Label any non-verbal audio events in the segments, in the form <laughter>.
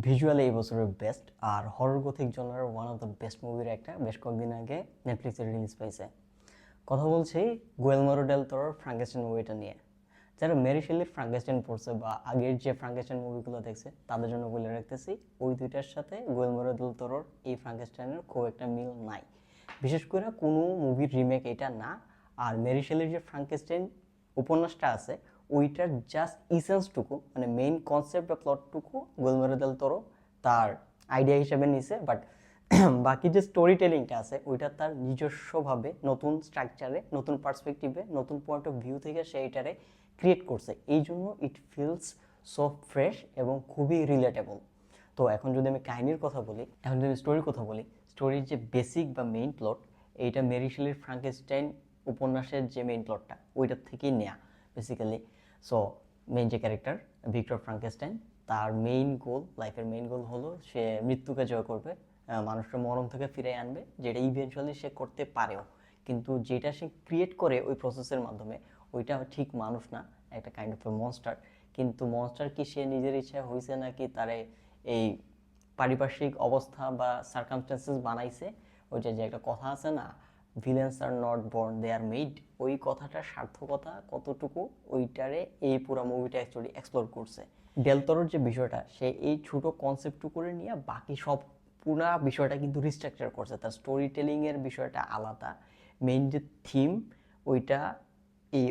Visually এই বছরের best R horror gothic genre one of the best মুভির একটা। বেশ কয়েকদিন আগে নেটফ্লিক্সে রিলিজ পাইছে কথা বলছি গুয়েলমারো ডেল তোর ফ্রাঙ্কেস্টাইন মুভিটা নিয়ে। যারা মেরি শেলির ফ্রাঙ্কেস্টাইন পড়ছে বা আগের যে ফ্রাঙ্কেস্টাইন মুভিগুলো দেখছে, তাদের জন্য বলে রাখতেছি, ওই দুইটার সাথে গুয়েলমারো ডেল তোরর এই ফ্রাঙ্কেস্টাইনের খুব একটা মিল নাই। বিশেষ করে কোনো মুভির রিমেক এটা না। আর মেরি শেলির যে ফ্রাঙ্কেস্টাইন উপন্যাসটা আছে ওইটার জাস্ট ইসেন্সটুকু মানে মেইন কনসেপ্ট বা প্লটটুকু গোলমারো দেল তোরো তার আইডিয়া হিসেবে নিছে বাট <clears throat> বাকি যে স্টোরি টেলিংটা আছে, ওইটা তার নিজস্বভাবে নতুন স্ট্রাকচারে নতুন পার্সপেক্টিভে নতুন পয়েন্ট অফ ভিউ থেকে সেইটারে ক্রিয়েট করছে। এই জন্য ইট ফিলস সো ফ্রেশ এবং খুবই রিলেটেবল তো এখন যদি আমি কাহিনীর কথা বলি, এখন যদি আমি স্টোরির কথা বলি স্টোরির যে বেসিক বা মেইন প্লট এইটা মেরিশেলের ফ্রাঙ্কেস্টাইন উপন্যাসের যে মেইন প্লটটা ওইটার থেকেই নেয়া বেসিক্যালি সো মেইন যে ক্যারেক্টার ভিক্টর ফ্রাঙ্কেস্টাইন তার মেইন গোল লাইফের মেইন গোল হলো সে মৃত্যুকে জয় করবে। মানুষের মরণ থেকে ফিরে আনবে, যেটা ইভেনচুয়ালি সে করতে পারেও। কিন্তু যেটা সে ক্রিয়েট করে ওই প্রসেসের মাধ্যমে, ওইটা ঠিক মানুষ না, একটা কাইন্ড অফ এ মনস্টার কিন্তু মনস্টার কি সে নিজের ইচ্ছা হয়েছে নাকি তারে এই পারিপার্শ্বিক অবস্থা বা সার্কামস্টেন্সেস বানাইছে ওই যে একটা কথা আছে না villains are not born they are made ওই কথাটার সার্থকতা কতটুকু ওইটারে এই পুরো মুভিটা অ্যাকচুয়ালি এক্সপ্লোর করছে। ডেলতরর যে বিষয়টা, সে এই ছোট কনসেপ্টটুকুরে নিয়ে বাকি সব পুরা বিষয়টা কিন্তু রিস্ট্রাকচার করছে। তার স্টোরি টেলিংয়ের বিষয়টা আলাদা। মেইন যে থিম ওইটা এই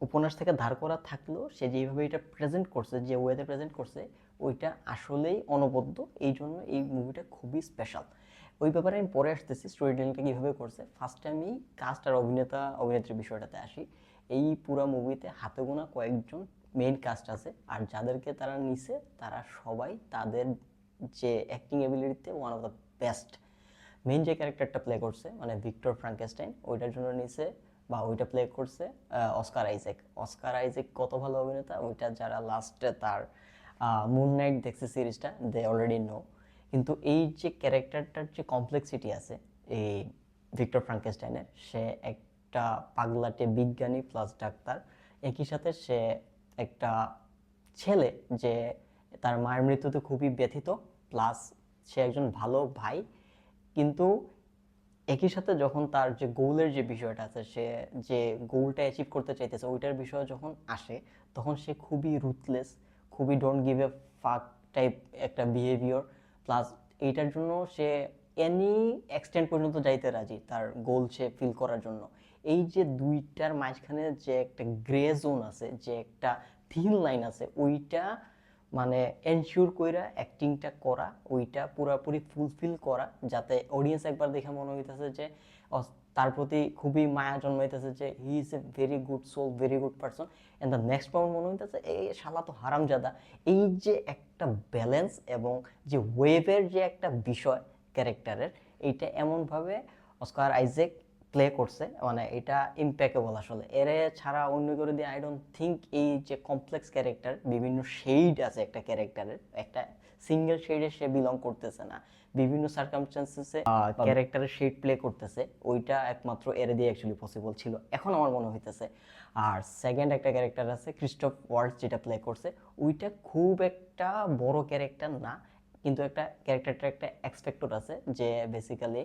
উপন্যাস থেকে ধার করা থাকলেও সে যেভাবে এটা প্রেজেন্ট করছে, যে ওয়েতে প্রেজেন্ট করছে, ওইটা আসলেই অনবদ্য। এই জন্য এই মুভিটা খুবই স্পেশাল ওই ব্যাপারে আমি পরে আসতেছি স্টোরি টেলিংটা কীভাবে করছে। ফার্স্টে আমি কাস্ট আর অভিনেতা, অভিনেত্রীর বিষয়টাতে আসি। এই পুরো মুভিতে হাতে গোনা কয়েকজন মেইন কাস্ট আছে, আর যাদেরকে তারা নিছে, তারা সবাই তাদের যে acting এবিলিটিতে one of the best main যে ক্যারেক্টারটা প্লে করছে মানে ভিক্টর ফ্রাঙ্কেস্টাইন, ওইটার জন্য নিছে, বা ওইটা প্লে করছে অস্কার আইজেক। অস্কার আইজেক কত ভালো অভিনেতা, ওইটা যারা লাস্টে তার মুন নাইট দেখছে সিরিজটা দে অলরেডি নো কিন্তু এই যে ক্যারেক্টারটার যে কমপ্লেক্সিটি আছে, এই ভিক্টর ফ্রাঙ্কেস্টাইনের সে একটা পাগলাটে বিজ্ঞানী প্লাস ডাক্তার, একই সাথে সে একটা ছেলে যে তার মায়ের মৃত্যুতে খুবই ব্যথিত প্লাস সে একজন ভালো ভাই, কিন্তু একই সাথে যখন তার যে গোলের যে বিষয়টা আছে, সে যে গোলটা অ্যাচিভ করতে চাইতেছে, ওইটার বিষয়ে যখন আসে, তখন সে খুবই রুথলেস খুবই ডোন্ট গিভ এ ফাক টাইপ একটা বিহেভিয়র প্লাস এইটার জন্য সে এনি এক্সটেন্ড পর্যন্ত যাইতে রাজি তার গোল সে ফিল করার জন্য। এই যে দুইটার মাঝখানে যে একটা গ্রে জোন আছে, যে একটা থিন লাইন আছে, ওইটা মানে এনশিওর কইরা অ্যাক্টিংটা করা, ওইটা পুরাপুরি ফুলফিল করা, যাতে অডিয়েন্স একবার দেখে মনে হইতেছে যে তার প্রতি খুবই মায়া জন্মাইতেছে যে he is a very good soul very good person and the next pound মনে হইতেছে এই শালা তো হারামজাদা। এই যে একটা ব্যালেন্স এবং যে ওয়েভের যে একটা বিষয় ক্যারেক্টারের এইটা এমনভাবে অস্কার আইজেক প্লে করছে মানে এটা ইম্প্যাকেবল আসলে। এর ছাড়া অন্য করে দিয়ে আই ডোন্ট থিঙ্ক এই যে কমপ্লেক্স ক্যারেক্টার বিভিন্ন শেড আছে একটা ক্যারেক্টারের একটা সিঙ্গেল শেডে সে বিলং করতেছে না। বিভিন্ন সার্কামস্টান্সেসে ক্যারেক্টারের শেড প্লে করতেছে ওইটা একমাত্র এর দিয়ে অ্যাকচুয়ালি পসিবল ছিল। এখন আমার মনে হইতেছে আর সেকেন্ড একটা ক্যারেক্টার আছে ক্রিস্টফ ওয়ার্ডস যেটা প্লে করছে ওইটা খুব একটা বড় ক্যারেক্টার না কিন্তু একটা ক্যারেক্টারটা একটা এক্সপেক্টর আছে যে বেসিক্যালি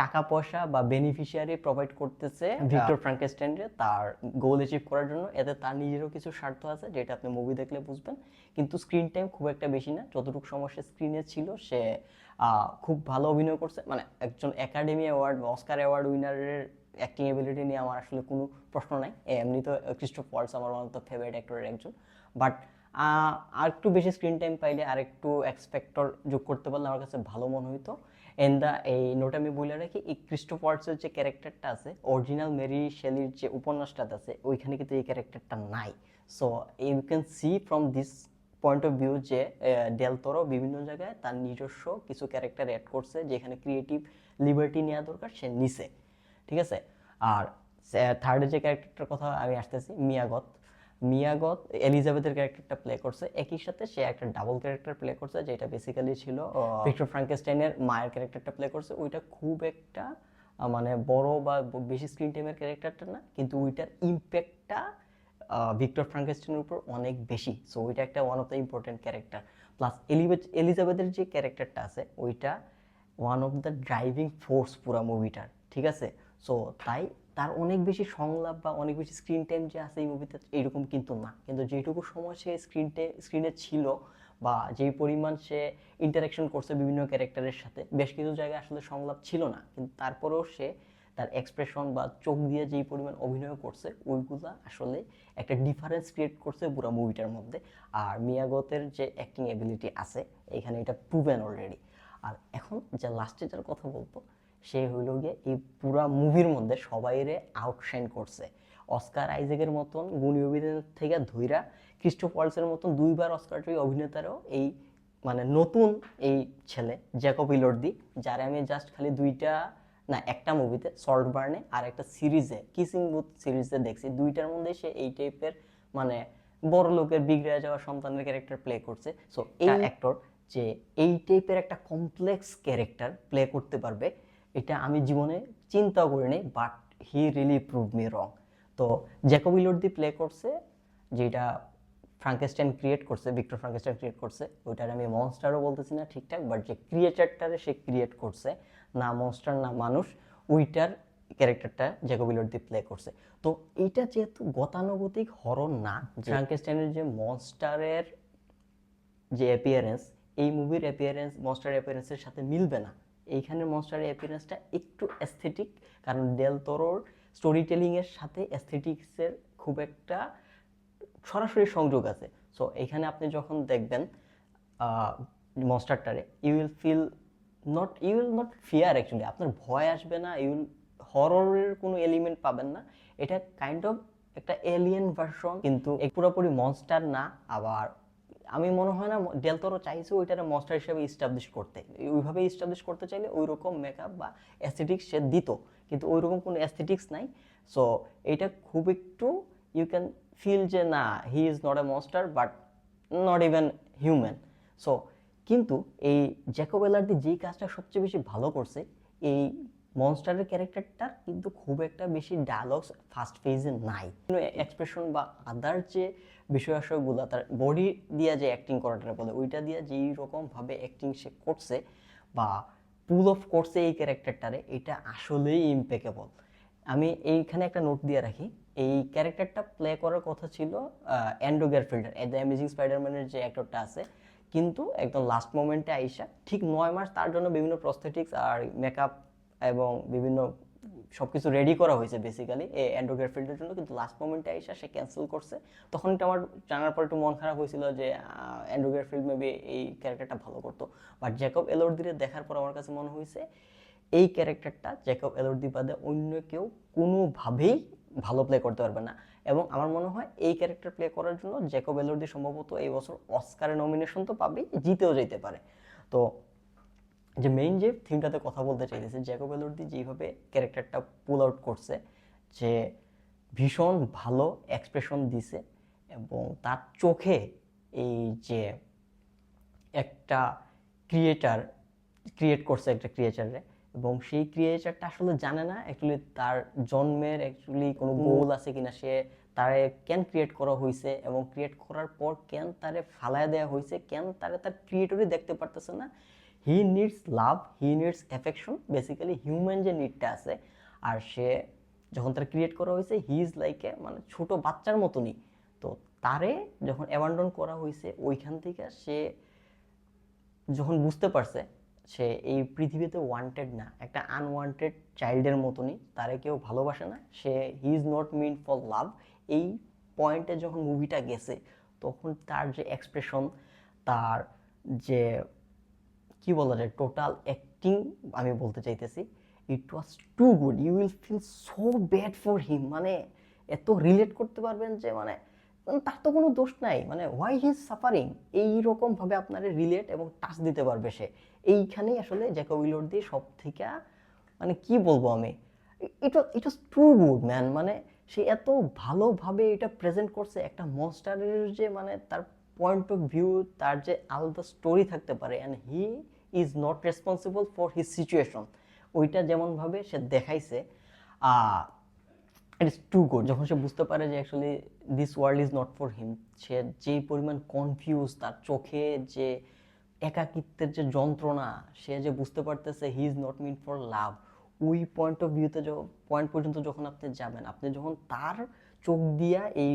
টাকা পয়সা বা বেনিফিশিয়ারি প্রোভাইড করতেছে ভিক্টর ফ্রাঙ্কেস্টাইনরে তার গোল অ্যাচিভ করার জন্য। এতে তার নিজেরও কিছু স্বার্থ আছে যেটা আপনি মুভি দেখলে বুঝবেন। কিন্তু স্ক্রিন টাইম খুব একটা বেশি না। যতটুকু সময় সে স্ক্রিনে ছিল সে খুব ভালো অভিনয় করছে। মানে একজন একাডেমি অ্যাওয়ার্ড বা অস্কার অ্যাওয়ার্ড উইনারের অ্যাক্টিং এবিলিটি নিয়ে আমার আসলে কোনো প্রশ্ন নাই। এমনি তো ক্রিস্টোফ ওয়ার্ডস আমার ওয়ান অফ দ্য ফেভারিট অ্যাক্টরের একজন। বাট আর একটু বেশি স্ক্রিন টাইম পাইলে আর একটু এক্সপেক্টর যোগ করতে পারলে আমার কাছে ভালো মনে হইতো। এন দ্য এই নোট আমি বলে রাখি, এই ক্রিস্টোফ ওয়ার্ডসের যে ক্যারেক্টারটা আছে অরিজিনাল মেরি শেলির যে উপন্যাসটা আছে, ওইখানে কিন্তু এই ক্যারেক্টারটা নাই। So you can see from this point of view যে ডেল তোরো বিভিন্ন জায়গায় তার নিজস্ব কিছু ক্যারেক্টার অ্যাড করছে, যেখানে ক্রিয়েটিভ লিবার্টি নেওয়া দরকার, সে নিছে। ঠিক আছে? আর থার্ডে যে ক্যারেক্টারটার কথা আমি আসতেছি, মিয়াগত। মিয়াগত এলিজাবেথের ক্যারেক্টারটা প্লে করছে। একই সাথে সে একটা ডাবল ক্যারেক্টার প্লে করছে, যেটা বেসিক্যালি ছিল ভিক্টর ফ্রাঙ্কেস্টাইনের মায়ের ক্যারেক্টারটা প্লে করছে। ওইটা খুব একটা মানে বড় বা বেশি স্ক্রিন টাইমের ক্যারেক্টারটা না, কিন্তু ওইটার ইম্প্যাক্টটা ভিক্টর ফ্রাঙ্কেস্টাইনের উপর অনেক বেশি। সো ওইটা একটা one of the important character plus এলিজাবেথের যে ক্যারেক্টারটা আছে, ওইটা one of the driving force পুরো মুভিটার ঠিক আছে? সো তাই তার অনেক বেশি সংলাপ বা অনেক বেশি স্ক্রিন টাইম যে আছে এই মুভিতে এইরকম কিন্তু না। কিন্তু যেটুকু সময় সে স্ক্রিন স্ক্রিনে ছিল বা যেই পরিমাণ সে ইন্টারাকশন করছে বিভিন্ন ক্যারেক্টারের সাথে, বেশ কিছু জায়গায় আসলে সংলাপ ছিল না। কিন্তু তারপরেও সে তার এক্সপ্রেশন বা চোখ দিয়ে যেই পরিমাণ অভিনয় করছে, ওইগুলা আসলে একটা ডিফারেন্স ক্রিয়েট করছে পুরো মুভিটার মধ্যে। আর মিয়াগতের যে অ্যাক্টিং এবিলিটি আছে, এখানে এটা প্রুভেন অলরেডি আর এখন যে লাস্টে যার কথা বলব সে হইল গিয়ে এই পুরা মুভির মধ্যে সবাইরে আউটশাইন করছে। অস্কার আইজেকের মতন গুণী অভিনেতা থেকে ধৈরা ক্রিস্টোফ ওয়ালসের মতন দুইবার অস্কার জয়ী অভিনেতারও এই মানে নতুন এই ছেলে জ্যাকব ইলর্দি যারে আমি জাস্ট খালি দুইটা না একটা মুভিতে সল্ট বার্নে আর একটা সিরিজে কিসিং বুথ সিরিজে দেখছি। দুইটার মধ্যে সে এই টাইপের মানে বড় লোকের বিগড়ে যাওয়া সন্তানের ক্যারেক্টার প্লে করছে। সো এই অ্যাক্টর যে এই টাইপের একটা কমপ্লেক্স ক্যারেক্টার প্লে করতে পারবে এটা আমি জীবনে চিন্তাও করিনি but he really prove me wrong তো জ্যাকব ইলর্দি প্লে করছে যেটা ফ্রাঙ্কেস্টাইন ক্রিয়েট করছে ভিক্টর ফ্রাঙ্কেস্টাইন ক্রিয়েট করছে ওইটার আমি মনস্টারও বলতেছি না ঠিকঠাক বাট যে ক্রিয়েটারটারে সে ক্রিয়েট করছে না মনস্টার না মানুষ ওইটার ক্যারেক্টারটা জ্যাকোবিলর্দি প্লে করছে। তো এইটা যেহেতু গতানুগতিক হরর না ফ্রাঙ্কেস্টাইনের যে মনস্টারের যে অ্যাপিয়ারেন্স এই মুভির অ্যাপিয়ারেন্স মনস্টার অ্যাপিয়ারেন্সের সাথে মিলবে না। এইখানে মনস্টারের অ্যাপিয়ারেন্সটা একটু অ্যাস্থেটিক কারণ ডেল তোরোর স্টোরি টেলিংয়ের সাথে অ্যাস্থেটিক্সের খুব একটা সরাসরি সংযোগ আছে। সো এখানে আপনি যখন দেখবেন মনস্টারটারে you will feel not you will not fear actually আপনার ভয় আসবে না ইউ উইল হররের কোনো এলিমেন্ট পাবেন না। এটা কাইন্ড অফ একটা এলিয়েন ভার্সন কিন্তু পুরোপুরি মনস্টার না, আবার আমি মনে হয় না ডেলতরও চাইছে ওইটারে মনস্টার হিসেবে ইস্টাবলিশ করতে। ওইভাবে ইস্টাবলিশ করতে চাইলে ওই রকম মেকআপ বা অ্যাস্থেটিক্স সে দিত। কিন্তু ওই রকম কোনো অ্যাস্থেটিক্স নাই। সো এটা খুব একটু ইউ ক্যান ফিল যে না he is not a monster but not even human so কিন্তু এই জ্যাকব এলার্দি যেই কাজটা সবচেয়ে বেশি ভালো করছে, এই মনস্টারের ক্যারেক্টারটার কিন্তু খুব একটা বেশি ডায়লগস ফার্স্ট ফেজে নাই। এক্সপ্রেশন বা আদার যে বিষয়াশয়গুলো তার বডি দিয়ে যে অ্যাক্টিং করাটা বলে, ওইটা দিয়ে যেই রকমভাবে অ্যাক্টিং সে করছে বা পুল অফ করছে এই ক্যারেক্টারটারে, এটা আসলেই ইম্পেকেবল আমি এইখানে একটা নোট দিয়ে রাখি, এই ক্যারেক্টারটা প্লে করার কথা ছিল অ্যান্ড্রু গ্যারফিল্ডার দ্য অ্যামেজিং স্পাইডারম্যানের যে অ্যাক্টরটা আছে। কিন্তু একদম লাস্ট মোমেন্টে আইসা, ঠিক নয় মাস তার জন্য বিভিন্ন প্রস্থেটিক্স আর মেকআপ এবং বিভিন্ন সব কিছু রেডি করা হয়েছে বেসিক্যালি এই অ্যান্ড্রু গ্যারফিল্ডের জন্য, কিন্তু লাস্ট মোমেন্টে আইসা সে ক্যান্সেল করছে। তখন এটা আমার জানার পর একটু মন খারাপ হয়েছিল যে অ্যান্ড্রু গ্যারফিল্ড মেবি এই ক্যারেক্টারটা ভালো করতো। বাট জ্যাকব এলোরদিরে দেখার পর আমার কাছে মনে হয়েছে, এই ক্যারেক্টারটা জ্যাকব এলোরদি বাদে অন্য কেউ কোনোভাবেই ভালো প্লে করতে পারবে না। এবং আমার মনে হয় এই ক্যারেক্টার প্লে করার জন্য জ্যাকব এলোরদি সম্ভবত এই বছর অস্কারের নমিনেশন তো পাবেই, জিতেও যেতে পারে। তো যে মেইন যে থিমটাতে কথা বলতে চাইতেছে জ্যাকব এলোরদি যেভাবে ক্যারেক্টারটা পুল আউট করছে যে ভীষণ ভালো এক্সপ্রেশন দিছে এবং তার চোখে এই যে একটা ক্রিয়েটার ক্রিয়েট করছে একটা ক্রিয়েচারে এবং সেই ক্রিয়েচারটা আসলে জানে না অ্যাকচুয়ালি তার জন্মের অ্যাকচুয়ালি কোনো গোল আছে কিনা সে তারে কেন ক্রিয়েট করা হয়েছে এবং ক্রিয়েট করার পর কেন তারে ফালায় দেওয়া হয়েছে কেন তারে তার ক্রিয়েটরই দেখতে পারতেছে না he needs love he needs affection basically human যে নিডটা আছে, আর সে যখন তার ক্রিয়েট করা হয়েছে হি ইজ লাইক এ মানে ছোট বাচ্চার মতনই। তো তারে যখন অ্যাবান্ডন করা হয়েছে, ওইখান থেকে সে যখন বুঝতে পারছে, সে এই পৃথিবীতে ওয়ান্টেড না, একটা আনওয়ান্টেড চাইল্ডের মতনই, তারে কেউ ভালোবাসে না, সে he is not mean for love এই পয়েন্টে যখন মুভিটা গেছে, তখন তার যে এক্সপ্রেশন তার যে কি বলা যায় টোটাল অ্যাক্টিং আমি বলতে চাইতেছি it was too good you will feel so bad for him মানে এত রিলেট করতে পারবেন যে মানে মানে তার তো কোনো দোষ নাই। মানে হোয়াই হিজ সাফারিং এইরকমভাবে আপনারা রিলেট এবং টাচ দিতে পারবে সে। এইখানেই আসলে জ্যাকো উইলোর দিয়ে সব থেকে মানে কি বলব আমি? It it was too good man মানে সে এত ভালোভাবে এটা প্রেজেন্ট করছে একটা মনস্টারের যে মানে তার পয়েন্ট অফ ভিউ তার যে আলাদা স্টোরি থাকতে পারে। And he is not responsible for his situation ওইটা যেমনভাবে সে দেখাইছে ইট ইস টু গুড যখন সে বুঝতে পারে যে actually this world is not for him সে যেই পরিমাণ কনফিউজ তার চোখে যে একাকিত্বের যে যন্ত্রণা, সে যে বুঝতে পারতেছে he is not mean for love ওই পয়েন্ট অফ ভিউতে পয়েন্ট পর্যন্ত যখন আপনি যাবেন, আপনি যখন তার চোখ দিয়া এই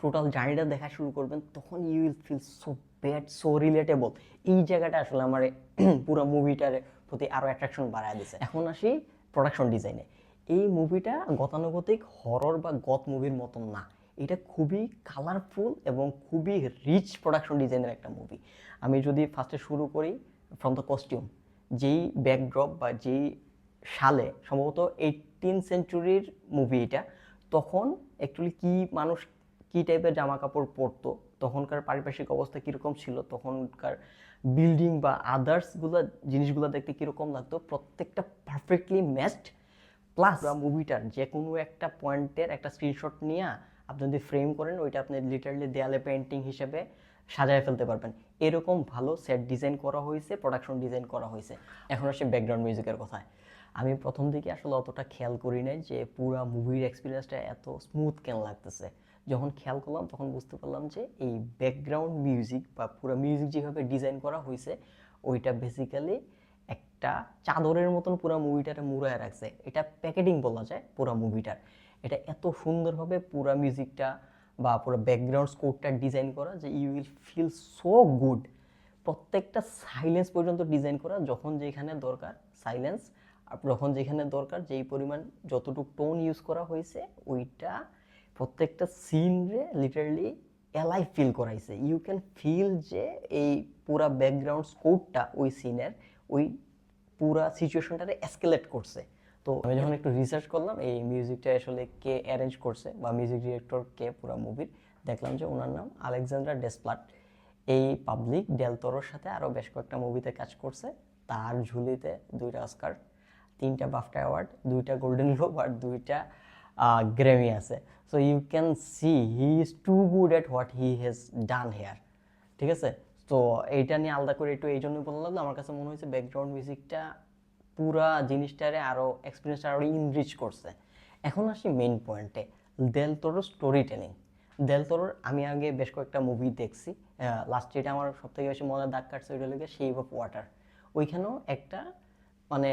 টোটাল জার্নিটা দেখা শুরু করবেন, তখন you will feel so bad so relatable এই জায়গাটা আসলে আমার <clears throat> পুরো মুভিটার প্রতি আরও অ্যাট্রাকশন বাড়ায় দিছে। এখন আসি প্রোডাকশন ডিজাইনে এই মুভিটা গতানুগতিক হরর বা গত মুভির মতন না। এটা খুবই কালারফুল এবং খুবই রিচ প্রোডাকশন ডিজাইনের একটা মুভি আমি যদি ফার্স্টে শুরু করি ফ্রম দ্য কস্টিউম যেই ব্যাকড্রপ বা যেই সালে, সম্ভবত এইটিন সেঞ্চুরির মুভি এটা, তখন অ্যাকচুয়ালি কি মানুষ কি টাইপের জামা কাপড় পরতো তখনকার পারিপার্শ্বিক অবস্থা কীরকম ছিল তখনকার বিল্ডিং বা আদার্সগুলো জিনিসগুলো দেখতে কীরকম লাগতো প্রত্যেকটা পারফেক্টলি ম্যাচড প্লাস মুভিটার যে কোনো একটা পয়েন্টের একটা স্ক্রিনশট নিয়ে আপনি যদি ফ্রেম করেন ওইটা আপনি লিটারলি দেয়ালে পেন্টিং হিসেবে সাজায় ফেলতে পারবেন। এরকম ভালো সেট ডিজাইন করা হয়েছে প্রোডাকশন ডিজাইন করা হয়েছে। এখন আসে ব্যাকগ্রাউন্ড মিউজিকের কথায়। আমি প্রথম দিকে আসলে অতটা খেয়াল করি নাই যে পুরো মুভির এক্সপিরিয়েন্সটা এত স্মুথ কেন লাগতেছে। যখন খেয়াল করলাম, তখন বুঝতে পারলাম যে এই ব্যাকগ্রাউন্ড মিউজিক বা পুরো মিউজিক যেভাবে ডিজাইন করা হয়েছে ওইটা বেসিক্যালি একটা চাদরের মতন পুরো মুভিটারে মুড়ায় রাখছে। এটা প্যাকেটিং বলা যায় পুরো মুভিটার এটা এত সুন্দরভাবে পুরো মিউজিকটা বা পুরো ব্যাকগ্রাউন্ড স্কোরটা ডিজাইন করা যে you will feel so good প্রত্যেকটা সাইলেন্স পর্যন্ত ডিজাইন করা, যখন যেখানে দরকার সাইলেন্স আর যখন যেখানে দরকার, যেই পরিমাণ যতটুকু টোন ইউজ করা হয়েছে ওইটা প্রত্যেকটা সিনরে লিটারলি এলাই ফিল করাইছে। ইউ ক্যান ফিল যে এই পুরা ব্যাকগ্রাউন্ড স্কোপটা ওই সিনের ওই পুরা সিচুয়েশনটারে এসকেলেট করছে। তো আমি যখন একটু রিসার্চ করলাম, এই মিউজিকটা আসলে কে অ্যারেঞ্জ করছে বা মিউজিক ডিরেক্টর কে পুরা মুভির দেখলাম যে ওনার নাম আলেকজান্ডার ডেসপ্লাট। এই পাবলিক ডেলতোরোর সাথে আরও বেশ কয়েকটা মুভিতে কাজ করছে। তার ঝুলিতে দুইটা অস্কার তিনটা বাফটা অ্যাওয়ার্ড দুইটা গোল্ডেন গ্লোব আর দুইটা গ্র্যামি আছে। So you can see he is too good at what he has done here ঠিক আছে? তো এইটা নিয়ে আলাদা করে একটু এই জন্য বললাম আমার কাছে মনে হয়েছে ব্যাকগ্রাউন্ড মিউজিকটা পুরা জিনিসটারে আরও এক্সপিরিয়েন্সটা আরও ইনরিচ করছে। এখন আসি মেন পয়েন্টে দেল তোরো স্টোরি টেলিং দেল তোরোর আমি আগে বেশ কয়েকটা মুভি দেখছি। লাস্ট যেটা আমার সব থেকে বেশি মনে দাগ কাটছে ওইটা লেগে শেভ অফ ওয়াটার ওইখানেও একটা মানে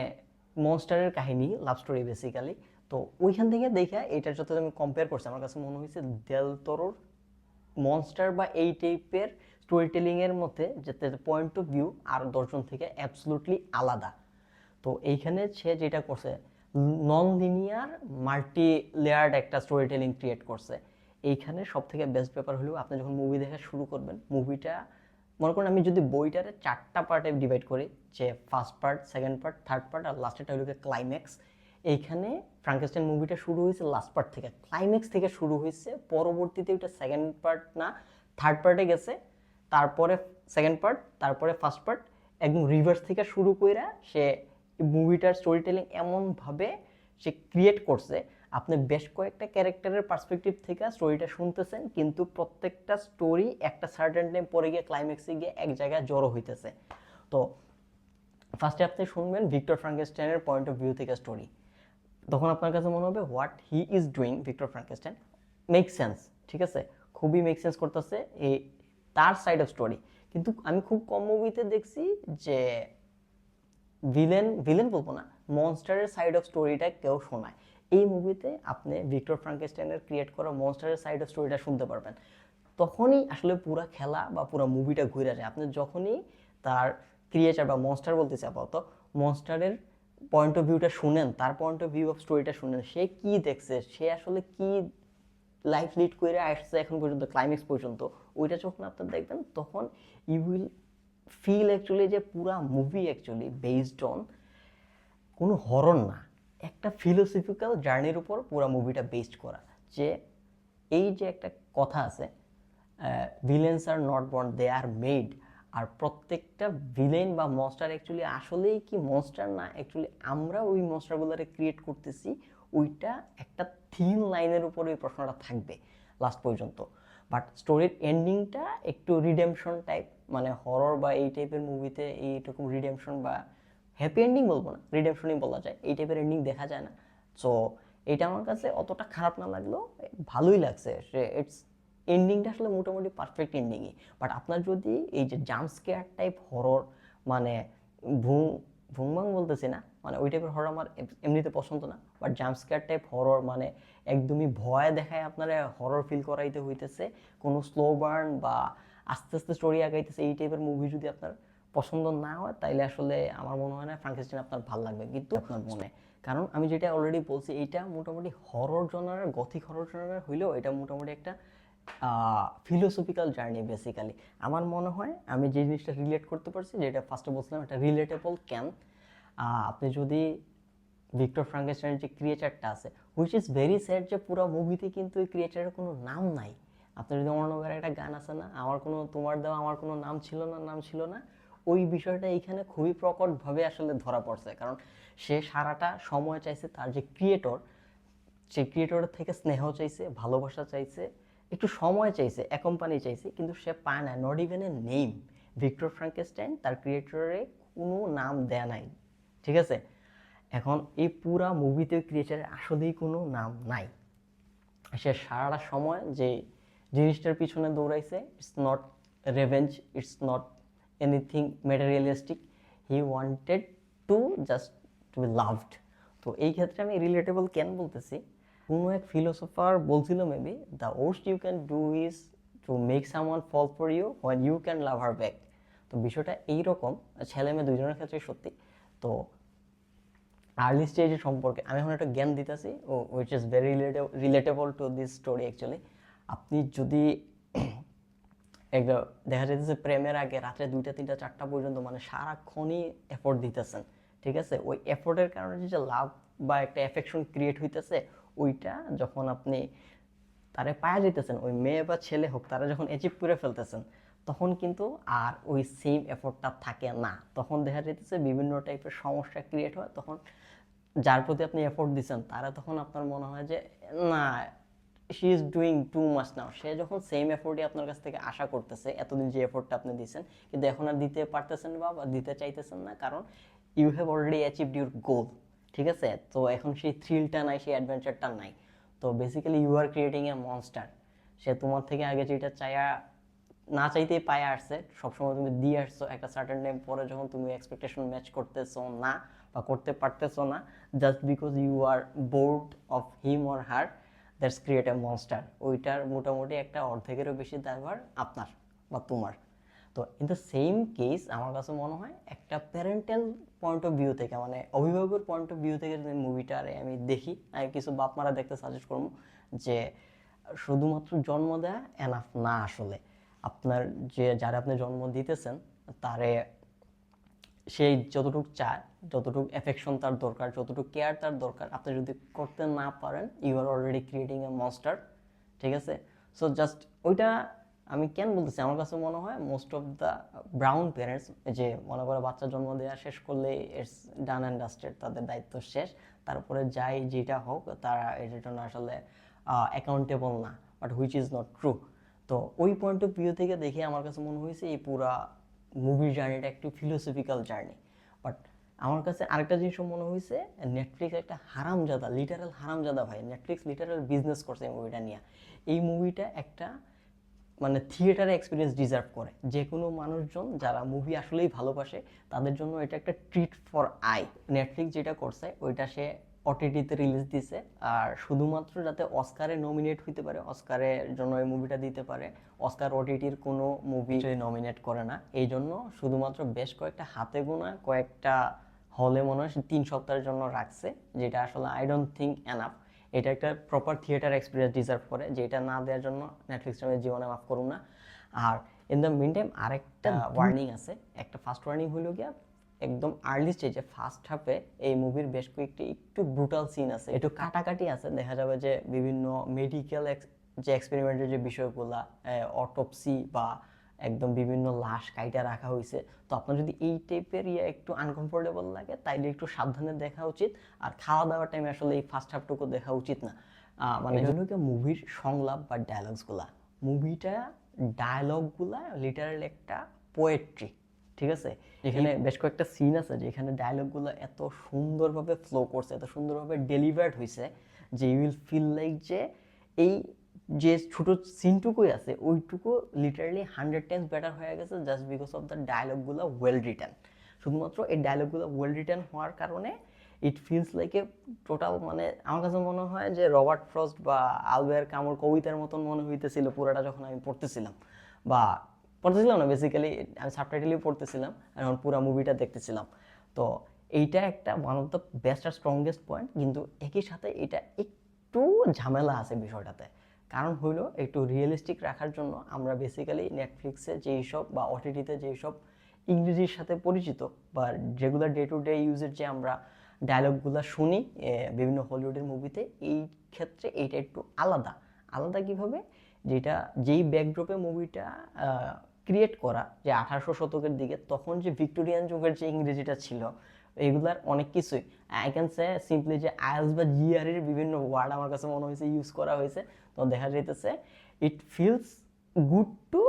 মনস্টারের কাহিনী লাভ স্টোরি বেসিক্যালি তো ওইখান থেকে দেখে এটার যত আমি কম্পেয়ার করছি। আমার কাছে মনে হয়েছে দেল তোরোর মনস্টার বা এই টাইপের স্টোরি টেলিংয়ের মধ্যে যাতে পয়েন্ট অফ ভিউ আর দর্শন থেকে অ্যাবসলুটলি আলাদা। তো এইখানে সে যেটা করছে নন লিনিয়ার মাল্টি লেয়ার্ড একটা স্টোরি টেলিং ক্রিয়েট করছে। এইখানে সব থেকে বেস্ট ব্যাপার হলো আপনি যখন মুভি দেখা শুরু করবেন মুভিটা মনে করেন আমি যদি বইটারে চারটা পার্টে ডিভাইড করি, যে first part second part third part আর লাস্টেরটা হলো ক্লাইম্যাক্স এইখানে ফ্রাঙ্কেস্টাইন মুভিটা শুরু হয়েছে লাস্ট পার্ট থেকে ক্লাইম্যাক্স থেকে শুরু হয়েছে, পরবর্তীতে ওইটা সেকেন্ড পার্ট না থার্ড পার্টে গেছে, তারপরে সেকেন্ড পার্ট তারপরে ফার্স্ট পার্ট একদম রিভার্স থেকে শুরু কইরা সে মুভিটার স্টোরি টেলিং এমনভাবে সে ক্রিয়েট করছে। আপনি বেশ কয়েকটা ক্যারেক্টারের পার্সপেক্টিভ থেকে স্টোরিটা শুনতেছেন, কিন্তু প্রত্যেকটা স্টোরি একটা সার্টেন টাইম পরে গিয়ে ক্লাইম্যাক্সে গিয়ে এক জায়গায় জড়ো হইতেছে। তো ফার্স্টে আপনি শুনবেন ভিক্টর ফ্রাঙ্কেস্টাইনের পয়েন্ট অফ ভিউ থেকে স্টোরি তখন আপনার কাছে মনে হবে what he is doing Victor Frankenstein make sense ঠিক আছে? খুবই মেক সেন্স করতেছে এই তার সাইড অফ স্টোরি কিন্তু আমি খুব কম মুভিতে দেখছি যে ভিলেন ভিলেন বলব না মনস্টারের সাইড অফ স্টোরিটা কেউ শোনায়। এই মুভিতে আপনি ভিক্টর ফ্রাঙ্কেস্টাইনের ক্রিয়েট করা মনস্টারের সাইড অফ স্টোরিটা শুনতে পারবেন। তখনই আসলে পুরা খেলা বা পুরো মুভিটা ঘুরে যায়। আপনি যখনই তার ক্রিয়েচার বা মনস্টার বলতেছে আপাতত মনস্টারের পয়েন্ট অফ ভিউটা শুনেন, তার পয়েন্ট অফ ভিউ অফ স্টোরিটা শুনেন, সে কি দেখছে, সে আসলে কি লাইফ লিড করে আসছে এখন পর্যন্ত ক্লাইম্যাক্স পর্যন্ত, ওইটা যখন আপনার দেখবেন, তখন ইউ উইল ফিল অ্যাকচুয়ালি যে পুরা মুভি অ্যাকচুয়ালি বেসড অন কোনো হরর না, একটা ফিলোসফিক্যাল জার্নির উপর পুরো মুভিটা বেসড করা, যে এই যে একটা কথা আছে villains are not born they are made আর প্রত্যেকটা ভিলেন বা মনস্টার অ্যাকচুয়ালি আসলেই কি মনস্টার না অ্যাকচুয়ালি আমরা ওই মনস্টারগুলোরে ক্রিয়েট করতেছি, ওইটা একটা থিন লাইনের উপর ওই প্রশ্নটা থাকবে লাস্ট পর্যন্ত। বাট স্টোরির এন্ডিংটা একটু রিডেমশন টাইপ মানে হরর বা এই টাইপের মুভিতে এইরকম রিডেমশন বা হ্যাপি এন্ডিং বলব না রিডেমশনই বলা যায়, এই টাইপের এন্ডিং দেখা যায় না। সো এটা আমার কাছে অতটা খারাপ না লাগলেও ভালোই লাগছে, সে ইটস এন্ডিংটা আসলে মোটামুটি পারফেক্ট এন্ডিংই বাট আপনার যদি এই যে জাম্প স্কেয়ার টাইপ হরর মানে ভুং ভুংবাং বলতেছি না মানে ওই টাইপের হরর আমার এমনিতে পছন্দ না। But jump scare type horror মানে একদমই ভয় দেখায় আপনারা হরর ফিল করাইতে হইতেছে কোনো স্লো বার্ন বা আস্তে আস্তে স্টোরি আগাইতেছে এই টাইপের মুভি যদি আপনার পছন্দ না হয় তাইলে আসলে আমার মনে হয় না ফ্রাঙ্কেস্টাইন আপনার ভালো লাগবে। কিন্তু আপনার মনে? কারণ আমি যেটা অলরেডি বলছি এটা মোটামুটি হরর জনারের গথিক হরর জনারের হইলেও এটা মোটামুটি একটা ফিলোসফিক্যাল জার্নি বেসিক্যালি আমার মনে হয় আমি যে জিনিসটা রিলেট করতে পারছি, যেটা ফার্স্টে বলছিলাম একটা রিলেটেবল ক্যান আপনি যদি ভিক্টর ফ্রাঙ্কেস্টাইনের যে ক্রিয়েচারটা আছে হুইচ ইজ ভেরি স্যাড যে পুরো মুভিতে কিন্তু ওই ক্রিয়েচারের কোনো নাম নাই। আপনার যদি অর্ণবের একটা গান আছে না, আমার কোনো তোমার দেওয়া আমার কোনো নাম ছিল না, নাম ছিল না, ওই বিষয়টা এইখানে খুবই প্রকটভাবে আসলে ধরা পড়ছে। কারণ সে সারাটা সময় চাইছে তার যে ক্রিয়েটর সেই ক্রিয়েটরের থেকে স্নেহ চাইছে, ভালোবাসা চাইছে একটু সময় চাইছে কোম্পানি চাইছে, কিন্তু সে পায় না not even a name Victor Frankenstein তার ক্রিয়েটরে কোনো নাম দেয় নাই, ঠিক আছে? এখন এই পুরা মুভিতে ক্রিয়েটারের আসলেই কোনো নাম নাই। সে সারাটা সময় যে জিনিসটার পিছনে দৌড়াইছে it's not revenge it's not anything materialistic he wanted to just to be loved তো এই ক্ষেত্রে আমি রিলেটেবল কেন বলতেছি? কোনো এক ফিলোসফার বলছিল maybe the worst you can do is to make someone fall for you when you can love her back তো বিষয়টা এইরকম, ছেলে মেয়ে দুজনের ক্ষেত্রে সত্যি। তো আর্লি স্টেজের সম্পর্কে আমি এখন একটা জ্ঞান দিতেছি, ও which is very relatable to this story actually আপনি যদি একটা দেখা যাইতেছে প্রেমের আগে রাত্রে দুইটা, তিনটা, চারটা পর্যন্ত মানে সারাক্ষণই এফোর্ট দিতেছেন, ঠিক আছে? ওই এফোর্টের কারণে যে লাভ বা একটা এফেকশন ক্রিয়েট হইতেছে ওইটা যখন আপনি তারে পায়া যেতেছেন ওই মেয়ে বা ছেলে হোক, তারা যখন অ্যাচিভ করে ফেলতেছেন, তখন কিন্তু আর ওই সেম এফোর্টটা থাকে না। তখন দেখা যেতেছে বিভিন্ন টাইপের সমস্যা ক্রিয়েট হয়, তখন যার প্রতি আপনি এফোর্ট দিচ্ছেন তারা তখন আপনার মনে হয় যে, না she is doing too much now সে যখন সেম এফোর্টই আপনার কাছ থেকে আশা করতেছে, এতদিন যে এফোর্টটা আপনি দিচ্ছেন কিন্তু এখন আর দিতে পারতেছেন বা দিতে চাইতেছেন না, কারণ you have already achieved your goal ঠিক আছে? তো এখন সেই থ্রিলটা নাই, সেই অ্যাডভেঞ্চারটা নাই। তো basically you are creating a monster সে তোমার থেকে আগে যেটা চাইয়া না চাইতেই পায়ে আসছে, সবসময় তুমি দিয়ে আসছো একটা সার্টেন টাইম পরে যখন তুমি এক্সপেকটেশন ম্যাচ করতেছো না বা করতে পারতেছো না just because you are bored of him or her that's create a monster ওইটার মোটামুটি একটা অর্ধেকেরও বেশি দায়ভার আপনার বা তোমার। তো ইন দ্য সেম কেস আমার কাছে মনে হয় একটা প্যারেন্টাল পয়েন্ট অফ ভিউ থেকে মানে অভিভাবকের পয়েন্ট অফ ভিউ থেকে যদি মুভিটারে আমি দেখি, আমি কিছু বাপ মারা দেখতে সাজেস্ট করব যে, শুধুমাত্র জন্ম দেয়া এনাফ না আসলে। আপনার যে, যারা আপনি জন্ম দিতেছেন, তারে সেই যতটুকু চায়, যতটুকু এফেকশন তার দরকার, যতটুকু কেয়ার তার দরকার, আপনি যদি করতে না পারেন you are already creating a monster ঠিক আছে? সো জাস্ট ওইটা আমি কেন বলতেছি? আমার কাছে মনে হয় most of the brown parents যে মনে করে বাচ্চা জন্ম দেওয়া শেষ করলে ইটস ডান অ্যান্ড ডাস্টেড তাদের দায়িত্ব শেষ। তারপরে যাই যেটা হোক, তারা এটার জন্য আসলে অ্যাকাউন্টেবল না but which is not true তো ওই পয়েন্ট অফ ভিউ থেকে দেখে আমার কাছে মনে হয়েছে এই পুরা মুভির জার্নিটা একটু ফিলোসফিক্যাল জার্নি বাট আমার কাছে আরেকটা জিনিসও মনে হয়েছে নেটফ্লিক্স একটা হারামজাদা লিটারাল হারামজাদা ভাই নেটফ্লিক্স লিটারাল বিজনেস করছে এই মুভিটা নিয়ে। এই মুভিটা একটা মানে থিয়েটারে এক্সপিরিয়েন্স ডিজার্ভ করে। যে কোনো মানুষজন যারা মুভি আসলেই ভালোবাসে তাদের জন্য এটা একটা ট্রিট ফর আই নেটফ্লিক্স যেটা করছে ওইটা সে ওটিটিতে রিলিজ দিছে। আর শুধুমাত্র যাতে অস্কারে নমিনেট হইতে পারে অস্কারের জন্য এই মুভিটা দিতে পারে অস্কার ওটিটির কোনো মুভি নমিনেট করে না। এই জন্য শুধুমাত্র বেশ কয়েকটা হাতে গোনা কয়েকটা হলে মনে হয় তিন সপ্তাহের জন্য রাখছে যেটা আসলে আই ডোন্ট থিঙ্ক এনাফ এটা একটা প্রপার থিয়েটার এক্সপিরিয়েন্স ডিজার্ভ করে যেটা না দেওয়ার জন্য নেটফ্লিক্স আমি জীবনে মাফ করুন না। আর ইন দ্য মিন টাইম আরেকটা ওয়ার্নিং আছে একটা ফার্স্ট ওয়ার্নিং হলো গিয়া একদম আর্লি স্টেজে ফার্স্ট হাফে এই মুভির বেশ কয়েকটি একটু ব্রুটাল সিন আছে একটু কাটাকাটি আছে। দেখা যাবে যে বিভিন্ন মেডিকেল যে এক্সপেরিমেন্টের যে বিষয়গুলা অটোপসি বা একদম বিভিন্ন লাশ কাইটা রাখা হয়েছে। তো আপনার যদি এই টাইপের ইয়ে একটু আনকমফোর্টেবল লাগে তাইলে একটু সাবধানে দেখা উচিত। আর খাওয়া দাওয়ার টাইমে আসলে এই ফার্স্ট হাফটুকু দেখা উচিত না। মানে মুভির সংলাপ বা ডায়লগসগুলা মুভিটা ডায়লগগুলা লিটারালি একটা পোয়েট্রি ঠিক আছে? এখানে বেশ কয়েকটা সিন আছে যেখানে ডায়লগগুলো এত সুন্দরভাবে ফ্লো করছে এত সুন্দরভাবে ডেলিভার্ড হয়েছে যে ইউ উইল ফিল লাইক যে এই যে ছোট সিনটুকুই আছে, ওইটুকু লিটারালি হান্ড্রেড টাইমস বেটার হয়ে গেছে জাস্ট বিকজ অফ দ্য ডায়লগগুলো ওয়েল রিটার্ন শুধুমাত্র এই ডায়লগগুলো ওয়েল রিটার্ন হওয়ার কারণে it feels like a total মানে আমার কাছে মনে হয় যে রবার্ট ফ্রস্ট বা আলবের কামর কবিতার মতন মনে হইতেছিল পুরোটা যখন আমি পড়তেছিলাম। বা পড়তেছিলাম না বেসিক্যালি আমি সাবটাইটেলই পড়তেছিলাম এখন পুরো মুভিটা দেখতেছিলাম। তো এইটা একটা ওয়ান অফ দ্য বেস্ট আর স্ট্রংগেস্ট পয়েন্ট কিন্তু একই সাথে এটা একটু ঝামেলা আছে বিষয়টাতে। কারণ হইল একটু রিয়েলিস্টিক রাখার জন্য আমরা বেসিক্যালি নেটফ্লিক্সে যেই সব বা ওটিটিতে যেই সব ইংরেজির সাথে পরিচিত বা রেগুলার ডে টু ডে ইউজের যে আমরা ডায়লগগুলো শুনি বিভিন্ন হলিউডের মুভিতে এই ক্ষেত্রে এইটা একটু আলাদা। আলাদা কীভাবে? যেটা যেই ব্যাকড্রপে মুভিটা ক্রিয়েট করা যে আঠারোশো শতকের দিকে, তখন যে ভিক্টোরিয়ান যুগের যে ইংরেজিটা ছিল এগুলার অনেক কিছুই। আই ক্যান সে সিম্পলি যে আইএলস বা জিআরের বিভিন্ন ওয়ার্ড আমার কাছে মনে হয়েছে ইউজ করা হয়েছে। তো দেখা যাইতেছে ইট ফিলস গুড টু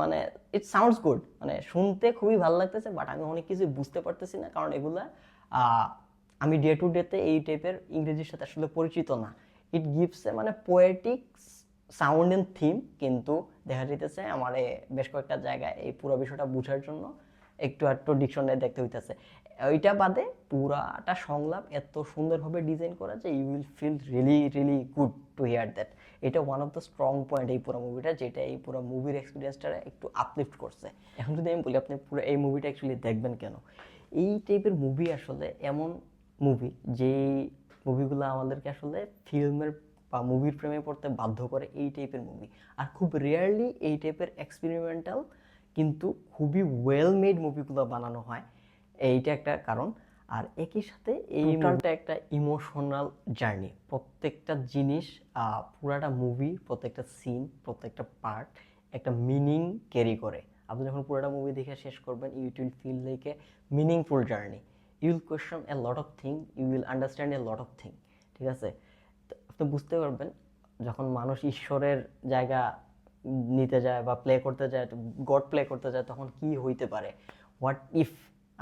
মানে ইট সাউন্ডস গুড মানে শুনতে খুবই ভালো লাগতেছে বাট আমি অনেক কিছু বুঝতে পারতেছি না, কারণ এগুলা আমি ডে টু ডেতে এই টাইপের ইংরেজির সাথে আসলে পরিচিত না। ইট গিভস এ মানে পোয়েটিক সাউন্ড এন্ড থিম কিন্তু দেখা যাইতেছে আমার বেশ কয়েকটা জায়গায় এই পুরো বিষয়টা বোঝার জন্য একটু একটু ডিকশনারি দেখতে হইতেছে। ওইটা বাদে পুরাটা সংলাপ এত সুন্দরভাবে ডিজাইন করা যে you will feel really really good to hear that এটা one of the strong point এই পুরো মুভিটা যেটা এই পুরো মুভির এক্সপিরিয়েন্সটা একটু আপলিফট করছে। এখন যদি আমি বলি, আপনি পুরো এই মুভিটা অ্যাকচুয়ালি দেখবেন কেন? এই টাইপের মুভি আসলে এমন মুভি যেই মুভিগুলো আমাদেরকে আসলে ফিল্মের বা মুভির প্রেমে পড়তে বাধ্য করে এই টাইপের মুভি আর খুব রেয়ারলি এই টাইপের এক্সপেরিমেন্টাল কিন্তু খুবই ওয়েল মেড মুভিগুলো বানানো হয়। এইটা একটা কারণ। আর একই সাথে এই মুভিটা একটা ইমোশনাল জার্নি প্রত্যেকটা জিনিস পুরাটা মুভি প্রত্যেকটা সিন প্রত্যেকটা পার্ট একটা মিনিং ক্যারি করে। আপনি যখন পুরোটা মুভি দেখে শেষ করবেন you will feel like a meaningful journey you will question a lot of thing you will understand a lot of thing ঠিক আছে? তো আপনি বুঝতে পারবেন যখন মানুষ ঈশ্বরের জায়গা নিতে যায় বা প্লে করতে যায় গড প্লে করতে যায় তখন কি হইতে পারে? হোয়াট ইফ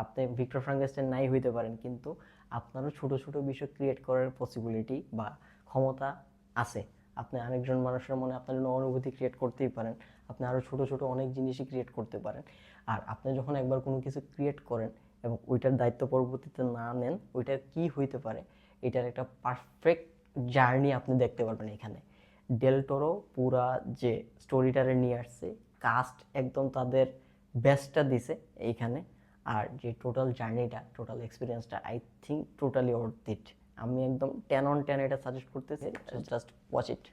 আপনি ভিক্টর ফ্রাঙ্কেস্টাইন নাই হইতে পারেন, কিন্তু আপনারও ছোট ছোট বিষয় ক্রিয়েট করার পসিবিলিটি বা ক্ষমতা আছে। আপনি আরেকজন মানুষের মনে আপনার জন্য অনুভূতি ক্রিয়েট করতেই পারেন, আপনি আরও ছোট ছোট অনেক জিনিসই ক্রিয়েট করতে পারেন। আর আপনি যখন একবার কোনো কিছু ক্রিয়েট করেন এবং ওইটার দায়িত্ব পরবর্তীতে না নেন, ওইটা কি হইতে পারে, এটার একটা পারফেক্ট জার্নি আপনি দেখতে পারবেন এখানে। ডেলটোরো পুরা যে স্টোরিটারে নিয়ে আসছে কাস্ট একদম তাদের বেস্টটা দিছে এইখানে আর যে টোটাল জার্নিটা টোটাল এক্সপিরিয়েন্সটা I think totally worth it আমি একদম টেন অন টেন এটা সাজেস্ট করতেছি জাস্ট ওয়াচ ইট